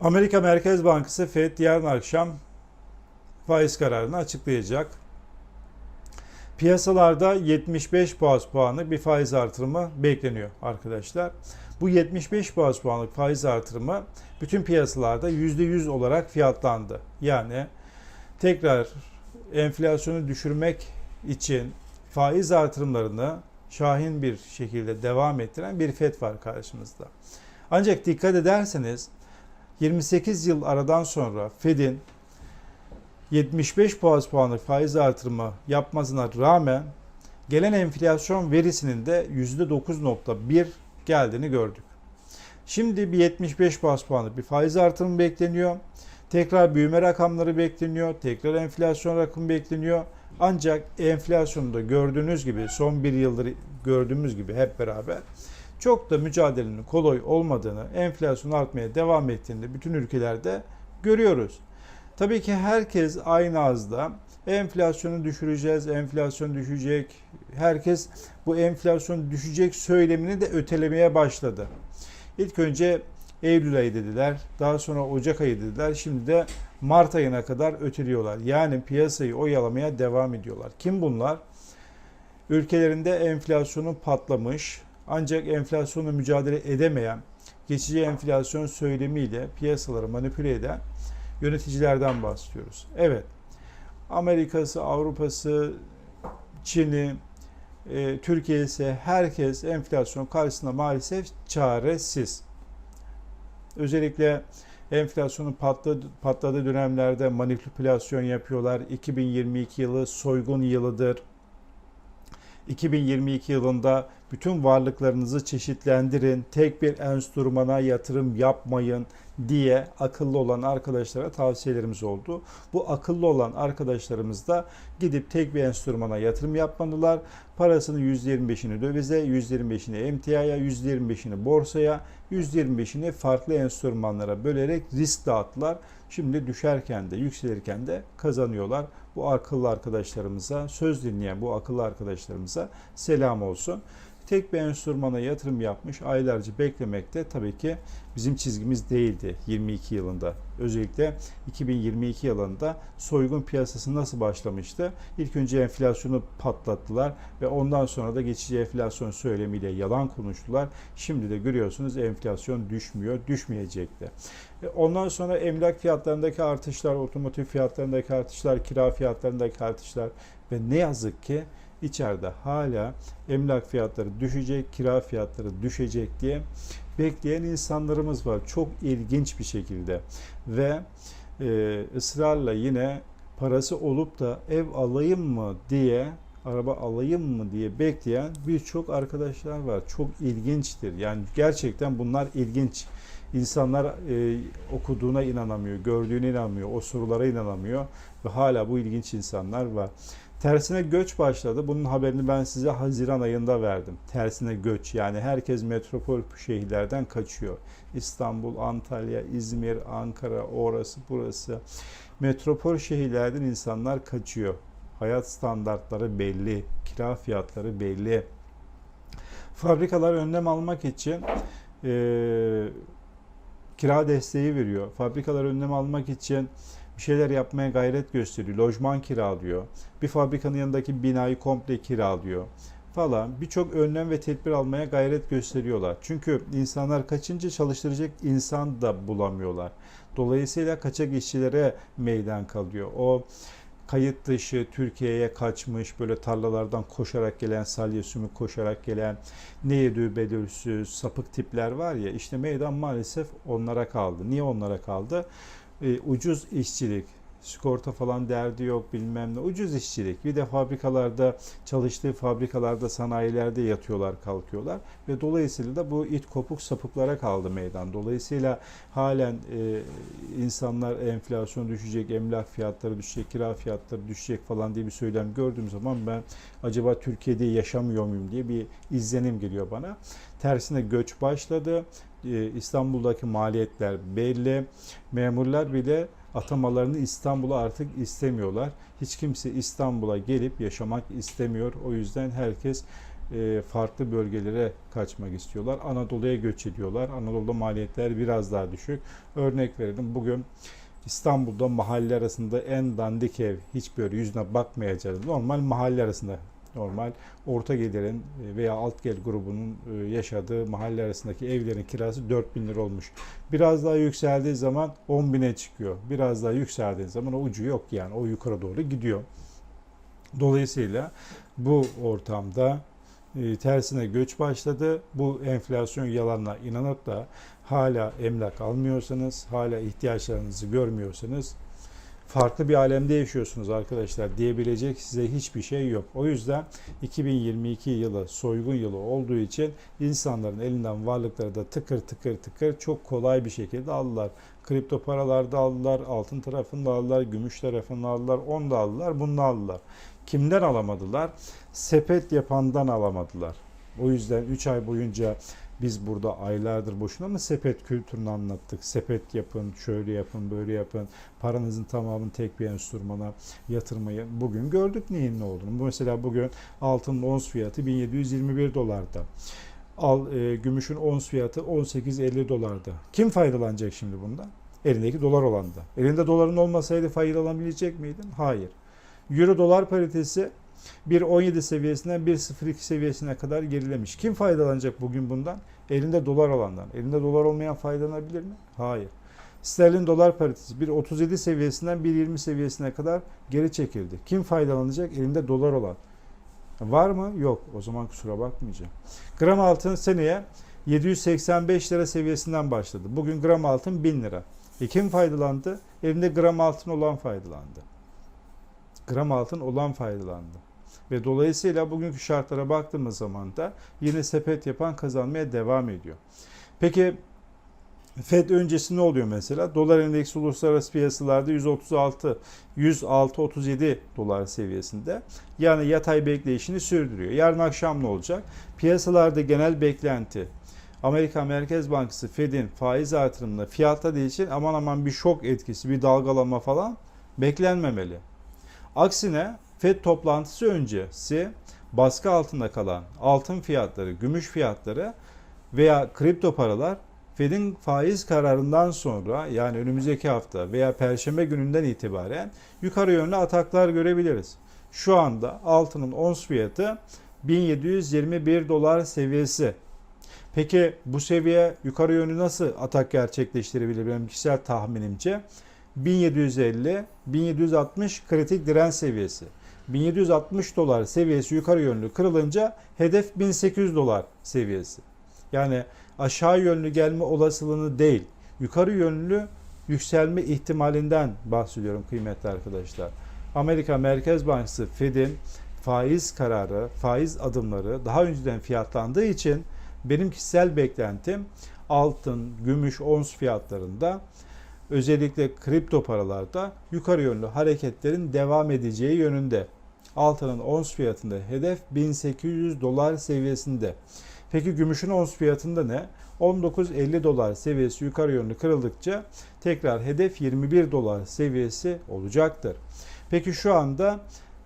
Amerika Merkez Bankası FED yarın akşam faiz kararını açıklayacak. Piyasalarda 75 baz puanlık bir faiz artırımı bekleniyor arkadaşlar. Bu 75 baz puanlık faiz artırımı bütün piyasalarda %100 olarak fiyatlandı. Yani tekrar enflasyonu düşürmek için faiz artırımlarını şahin bir şekilde devam ettiren bir FED var karşımızda. Ancak dikkat ederseniz 28 yıl aradan sonra Fed'in 75 baz puanlık faiz artırımı yapmasına rağmen gelen enflasyon verisinin de %9.1 geldiğini gördük. Şimdi bir 75 baz puanlık bir faiz artırımı bekleniyor. Tekrar büyüme rakamları bekleniyor. Tekrar enflasyon rakamı bekleniyor. Ancak enflasyonda gördüğünüz gibi son bir yıldır gördüğümüz gibi hep beraber çok da mücadelenin kolay olmadığını, enflasyon artmaya devam ettiğini bütün ülkelerde görüyoruz. Tabii ki herkes aynı ağızda enflasyonu düşüreceğiz, enflasyon düşecek. Herkes bu enflasyon düşecek söylemini de ötelemeye başladı. İlk önce Eylül ayı dediler, daha sonra Ocak ayı dediler, şimdi de Mart ayına kadar öteliyorlar. Yani piyasayı oyalamaya devam ediyorlar. Kim bunlar? Ülkelerinde enflasyonu patlamış ancak enflasyonla mücadele edemeyen, geçici enflasyon söylemiyle piyasaları manipüle eden yöneticilerden bahsediyoruz. Evet, Amerika'sı, Avrupa'sı, Çin'i, e, Türkiye herkes enflasyon karşısında maalesef çaresiz. Özellikle enflasyonun patladı, patladığı dönemlerde manipülasyon yapıyorlar. 2022 yılı soygun yılıdır. 2022 yılında bütün varlıklarınızı çeşitlendirin, tek bir enstrümana yatırım yapmayın diye akıllı olan arkadaşlara tavsiyelerimiz oldu. Bu akıllı olan arkadaşlarımız da gidip tek bir enstrümana yatırım yapmadılar. Parasını %25'ini dövize, %25'ini emtiaya, %25'ini borsaya, %25'ini farklı enstrümanlara bölerek risk dağıttılar. Şimdi düşerken de yükselirken de kazanıyorlar. Bu akıllı arkadaşlarımıza, söz dinleyen bu akıllı arkadaşlarımıza selam olsun tek bir enstrümana yatırım yapmış aylarca beklemekte tabii ki bizim çizgimiz değildi 22 yılında. Özellikle 2022 yılında soygun piyasası nasıl başlamıştı? İlk önce enflasyonu patlattılar ve ondan sonra da geçici enflasyon söylemiyle yalan konuştular. Şimdi de görüyorsunuz enflasyon düşmüyor, düşmeyecekti. Ondan sonra emlak fiyatlarındaki artışlar, otomotiv fiyatlarındaki artışlar, kira fiyatlarındaki artışlar ve ne yazık ki içeride hala emlak fiyatları düşecek, kira fiyatları düşecek diye bekleyen insanlarımız var. Çok ilginç bir şekilde ve e, ısrarla yine parası olup da ev alayım mı diye araba alayım mı diye bekleyen birçok arkadaşlar var. Çok ilginçtir. Yani gerçekten bunlar ilginç. İnsanlar e, okuduğuna inanamıyor, gördüğüne inanmıyor, o sorulara inanamıyor ve hala bu ilginç insanlar var. Tersine göç başladı. Bunun haberini ben size Haziran ayında verdim. Tersine göç yani herkes metropol şehirlerden kaçıyor. İstanbul, Antalya, İzmir, Ankara, orası burası. Metropol şehirlerden insanlar kaçıyor. Hayat standartları belli, kira fiyatları belli. Fabrikalar önlem almak için e, kira desteği veriyor. Fabrikalar önlem almak için bir şeyler yapmaya gayret gösteriyor. Lojman kiralıyor. Bir fabrikanın yanındaki binayı komple kiralıyor falan birçok önlem ve tedbir almaya gayret gösteriyorlar. Çünkü insanlar kaçınca çalıştıracak insan da bulamıyorlar. Dolayısıyla kaçak işçilere meydan kalıyor. O kayıt dışı Türkiye'ye kaçmış böyle tarlalardan koşarak gelen salya sümük koşarak gelen ne yediği belirsiz sapık tipler var ya işte meydan maalesef onlara kaldı. Niye onlara kaldı? E, ucuz işçilik, sigorta falan derdi yok bilmem ne ucuz işçilik. Bir de fabrikalarda çalıştığı fabrikalarda sanayilerde yatıyorlar kalkıyorlar ve dolayısıyla da bu it kopuk sapıklara kaldı meydan. Dolayısıyla halen e, insanlar enflasyon düşecek, emlak fiyatları düşecek, kira fiyatları düşecek falan diye bir söylem gördüğüm zaman ben acaba Türkiye'de yaşamıyor muyum diye bir izlenim geliyor bana. Tersine göç başladı. E, İstanbul'daki maliyetler belli. Memurlar bile atamalarını İstanbul'a artık istemiyorlar. Hiç kimse İstanbul'a gelip yaşamak istemiyor. O yüzden herkes e, farklı bölgelere kaçmak istiyorlar. Anadolu'ya göç ediyorlar. Anadolu'da maliyetler biraz daha düşük. Örnek verelim. Bugün İstanbul'da mahalle arasında en dandik ev hiç böyle yüzüne bakmayacağız. Normal mahalle arasında normal orta gelirin e, veya alt gel grubunun e, yaşadığı mahalle arasındaki evlerin kirası 4000 lira olmuş. Biraz daha yükseldiği zaman 10 bine çıkıyor. Biraz daha yükseldiği zaman o ucu yok yani o yukarı doğru gidiyor. Dolayısıyla bu ortamda e, tersine göç başladı. Bu enflasyon yalanına inanıp da hala emlak almıyorsanız, hala ihtiyaçlarınızı görmüyorsanız farklı bir alemde yaşıyorsunuz arkadaşlar diyebilecek size hiçbir şey yok. O yüzden 2022 yılı soygun yılı olduğu için insanların elinden varlıkları da tıkır tıkır tıkır çok kolay bir şekilde aldılar. Kripto paralarda aldılar, altın tarafında aldılar, gümüş tarafında aldılar, onu da aldılar, bunu da aldılar. Kimden alamadılar? Sepet yapandan alamadılar. O yüzden 3 ay boyunca biz burada aylardır boşuna mı sepet kültürünü anlattık? Sepet yapın, şöyle yapın, böyle yapın. Paranızın tamamını tek bir enstrümana yatırmayı. Bugün gördük neyin ne olduğunu. Mesela bugün altının ons fiyatı 1721 dolarda. Al, e, gümüşün ons fiyatı 18.50 dolarda. Kim faydalanacak şimdi bundan? Elindeki dolar olan da. Elinde doların olmasaydı faydalanabilecek miydin? Hayır. Euro dolar paritesi 1.17 seviyesinden 1.02 seviyesine kadar gerilemiş. Kim faydalanacak bugün bundan? Elinde dolar olandan. Elinde dolar olmayan faydalanabilir mi? Hayır. Sterlin dolar paritesi 1.37 seviyesinden 1.20 seviyesine kadar geri çekildi. Kim faydalanacak? Elinde dolar olan. Var mı? Yok. O zaman kusura bakmayacağım. Gram altın seneye 785 lira seviyesinden başladı. Bugün gram altın 1000 lira. E kim faydalandı? Elinde gram altın olan faydalandı. Gram altın olan faydalandı. Ve dolayısıyla bugünkü şartlara baktığımız zaman da yine sepet yapan kazanmaya devam ediyor. Peki FED öncesi ne oluyor mesela? Dolar endeksi uluslararası piyasalarda 136 106-37 dolar seviyesinde. Yani yatay bekleyişini sürdürüyor. Yarın akşam ne olacak? Piyasalarda genel beklenti Amerika Merkez Bankası Fed'in faiz artırımında fiyatta değişen aman aman bir şok etkisi, bir dalgalanma falan beklenmemeli. Aksine FED toplantısı öncesi baskı altında kalan altın fiyatları, gümüş fiyatları veya kripto paralar Fed'in faiz kararından sonra yani önümüzdeki hafta veya perşembe gününden itibaren yukarı yönlü ataklar görebiliriz. Şu anda altının ons fiyatı 1721 dolar seviyesi. Peki bu seviye yukarı yönlü nasıl atak gerçekleştirebilir benim kişisel tahminimce? 1750 1760 kritik direnç seviyesi. 1760 dolar seviyesi yukarı yönlü kırılınca hedef 1800 dolar seviyesi. Yani aşağı yönlü gelme olasılığını değil, yukarı yönlü yükselme ihtimalinden bahsediyorum kıymetli arkadaşlar. Amerika Merkez Bankası Fed'in faiz kararı, faiz adımları daha önceden fiyatlandığı için benim kişisel beklentim altın, gümüş, ons fiyatlarında özellikle kripto paralarda yukarı yönlü hareketlerin devam edeceği yönünde. Altının ons fiyatında hedef 1800 dolar seviyesinde. Peki gümüşün ons fiyatında ne? 19.50 dolar seviyesi yukarı yönlü kırıldıkça tekrar hedef 21 dolar seviyesi olacaktır. Peki şu anda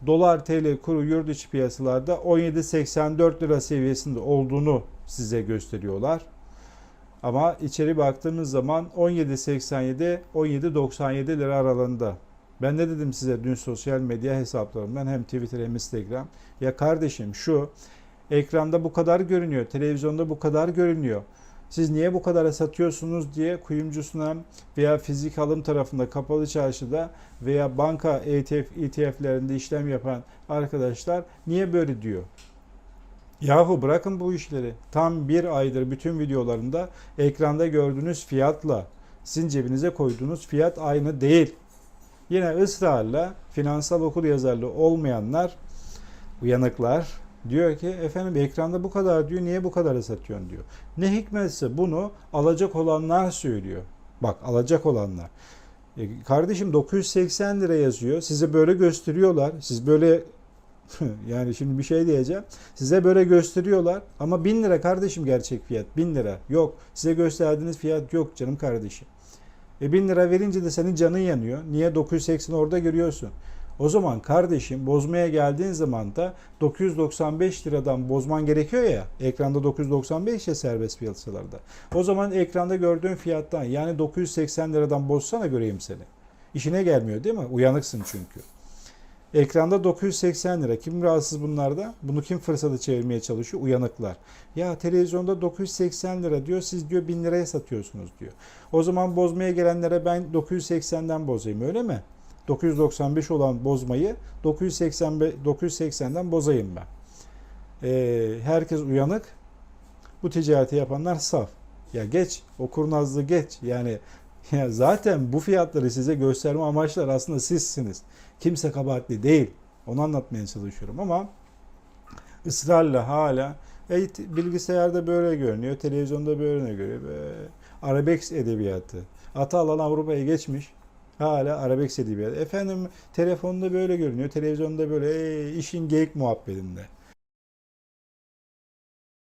dolar TL kuru yurt içi piyasalarda 17.84 lira seviyesinde olduğunu size gösteriyorlar. Ama içeri baktığımız zaman 17.87 17.97 lira aralığında. Ben ne dedim size dün sosyal medya hesaplarımdan hem Twitter hem Instagram. Ya kardeşim şu ekranda bu kadar görünüyor, televizyonda bu kadar görünüyor. Siz niye bu kadar satıyorsunuz diye kuyumcusuna veya fizik alım tarafında kapalı çarşıda veya banka ETF, ETF'lerinde işlem yapan arkadaşlar niye böyle diyor? Yahu bırakın bu işleri. Tam bir aydır bütün videolarında ekranda gördüğünüz fiyatla sizin cebinize koyduğunuz fiyat aynı değil. Yine ısrarla finansal okur yazarlı olmayanlar, uyanıklar diyor ki efendim ekranda bu kadar diyor niye bu kadar satıyorsun diyor. Ne hikmetse bunu alacak olanlar söylüyor. Bak alacak olanlar. E, kardeşim 980 lira yazıyor. Size böyle gösteriyorlar. Siz böyle yani şimdi bir şey diyeceğim. Size böyle gösteriyorlar ama 1000 lira kardeşim gerçek fiyat. 1000 lira. Yok. Size gösterdiğiniz fiyat yok canım kardeşim. E 1000 lira verince de senin canın yanıyor. Niye 980 orada görüyorsun? O zaman kardeşim bozmaya geldiğin zaman da 995 liradan bozman gerekiyor ya. Ekranda 995 ya serbest piyasalarda. O zaman ekranda gördüğün fiyattan yani 980 liradan bozsana göreyim seni. İşine gelmiyor değil mi? Uyanıksın çünkü. Ekranda 980 lira. Kim rahatsız bunlarda? Bunu kim fırsatı çevirmeye çalışıyor? Uyanıklar. Ya televizyonda 980 lira diyor. Siz diyor 1000 liraya satıyorsunuz diyor. O zaman bozmaya gelenlere ben 980'den bozayım öyle mi? 995 olan bozmayı 985 980'den bozayım ben. Ee, herkes uyanık. Bu ticareti yapanlar saf. Ya geç o kurnazlığı geç. Yani ya zaten bu fiyatları size gösterme amaçlar aslında sizsiniz. Kimse kabahatli değil. Onu anlatmaya çalışıyorum ama ısrarla hala e, bilgisayarda böyle görünüyor, televizyonda böyle görüyor. Be, Arabesk edebiyatı. Ata alan Avrupa'ya geçmiş. Hala arabesk edebiyatı. Efendim telefonda böyle görünüyor, televizyonda böyle e, işin geyik muhabbetinde.